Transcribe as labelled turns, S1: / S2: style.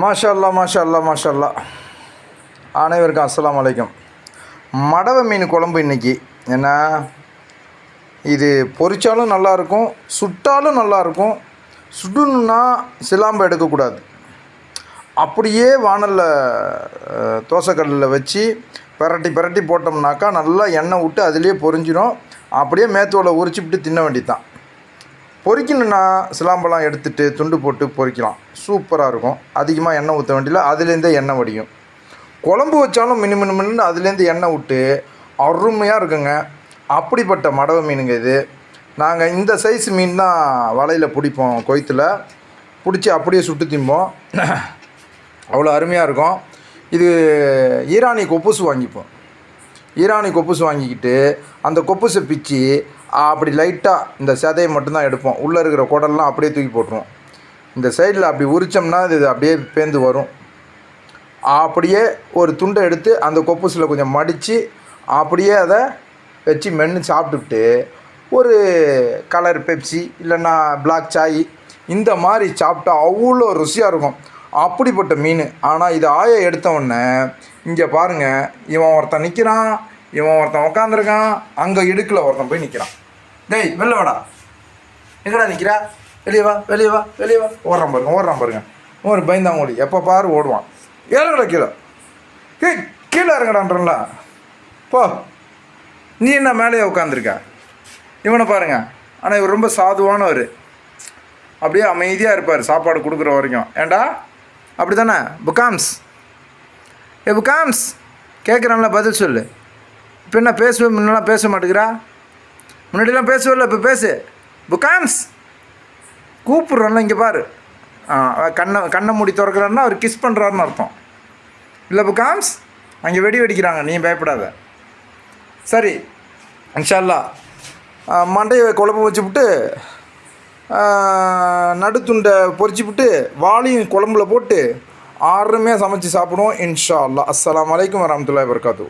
S1: மாஷா மாஷல்லா மாஷா மாஷா அனைவருக்கும் அஸ்லாம் வலைக்கம் மடவை மீன் குழம்பு இன்றைக்கி என்ன? இது பொரிச்சாலும் நல்லாயிருக்கும் சுட்டாலும் நல்லாயிருக்கும் சுடணுன்னா சிலாம்பு எடுக்கக்கூடாது. அப்படியே வானலில் தோசைக்கல்லில் வச்சு பிரட்டி பிரட்டி போட்டோம்னாக்கா நல்லா எண்ணெய் விட்டு அதுலேயே பொரிஞ்சிடும் அப்படியே மேத்தோலை உரிச்சுப்பிட்டு தின்ன வேண்டியதுதான். பொரிக்கணுன்னா சிலாம்பெல்லாம் எடுத்துட்டு துண்டு போட்டு பொரிக்கலாம் சூப்பராக இருக்கும். அதிகமாக எண்ணெய் ஊற்ற வேண்டியில அதுலேருந்தே எண்ணெய் வடியும். குழம்பு வச்சாலும் மினு மினு மின்னு அதுலேருந்து எண்ணெய் விட்டு அருமையாக இருக்குங்க. அப்படிப்பட்ட மடவை மீனுங்க இது. நாங்கள் இந்த சைஸ் மீன் தான் வலையில் பிடிப்போம் கொய்த்தில். பிடிச்சி அப்படியே சுட்டு திம்போம். அவ்வளோ அருமையாக இருக்கும். இது ஈரானி கொப்புசு வாங்கிப்போம். ஈரானி கொப்புசு வாங்கிக்கிட்டு அந்த கொப்புசை பிச்சு அப்படி லைட்டாக இந்த சதையை மட்டும்தான் எடுப்போம். உள்ளே இருக்கிற குடல்லாம் அப்படியே தூக்கி போட்டுருவோம். இந்த சைடில் அப்படி உரிச்சோம்னா இது அப்படியே பேந்து வரும். அப்படியே ஒரு துண்டை எடுத்து அந்த கொப்புசில் கொஞ்சம் மடித்து அப்படியே அதை வச்சு மென்று சாப்பிட்டுக்கிட்டு ஒரு கலர் பெப்சி இல்லைன்னா பிளாக் சாய் இந்த மாதிரி சாப்பிட்டா அவ்வளோ ருசியாக இருக்கும். அப்படிப்பட்ட மீன். ஆனால் இது ஆய எடுத்த உடனே இங்கே பாருங்கள் இவன் ஒருத்தன் நிற்கிறான் இவன் ஒருத்தன் உட்காந்துருக்கான் அங்கே இடுக்கில் ஒருத்தன் போய் நிற்கிறான் டேய் வெளில வாடா. எங்கடா நிற்கிறா வெளியே வா வெளியே வா வெளியே வா. ஓடுறான் பாருங்க ஓடுறான் பாருங்க. ஒரு பயந்தாங்கோலி எப்போ பாரு ஓடுவான். ஏழுங்கடா கீழே. கீ கீழே இறங்கடான்றல போ. நீ என்ன மேலேயே உட்காந்துருக்க இவனை பாருங்க. ஆனால் இவர் ரொம்ப சாதுவானவர். அப்படியே அமைதியாக இருப்பார் சாப்பாடு கொடுக்குற வரைக்கும். ஏண்டா? அப்படி தானே புக்காம்ஸ் ஏ புக்காம்ஸ் கேட்குறான்ல பதில் சொல்லு. இப்போ என்ன பேசுவேன் முன்னெல்லாம் பேச மாட்டேங்கிறா? முன்னாடிலாம் பேசுவல இப்போ பேசு. புக்காம்ஸ் கூப்பிட்றோம்ல இங்கே பாரு. கண்ணை கண்ணை மூடி திறக்கிறாருன்னா அவர் கிஸ் பண்ணுறாருன்னு அர்த்தம். இல்லை புக்காம்ஸ் அங்கே வெடி வெடிக்கிறாங்க நீ பயப்படாத. சரி இன்ஷால்லா மண்டையை குழம்பு வச்சுப்புட்டு நடுத்துண்டை பொரிச்சுப்புட்டு வாளியும் குழம்புல போட்டு ஆறுமே சமைச்சு சாப்பிடுவோம் இன்ஷா அல்லா அஸ்லாம் வலைக்கம் வரமத்துல்லாஹி வர்காத்து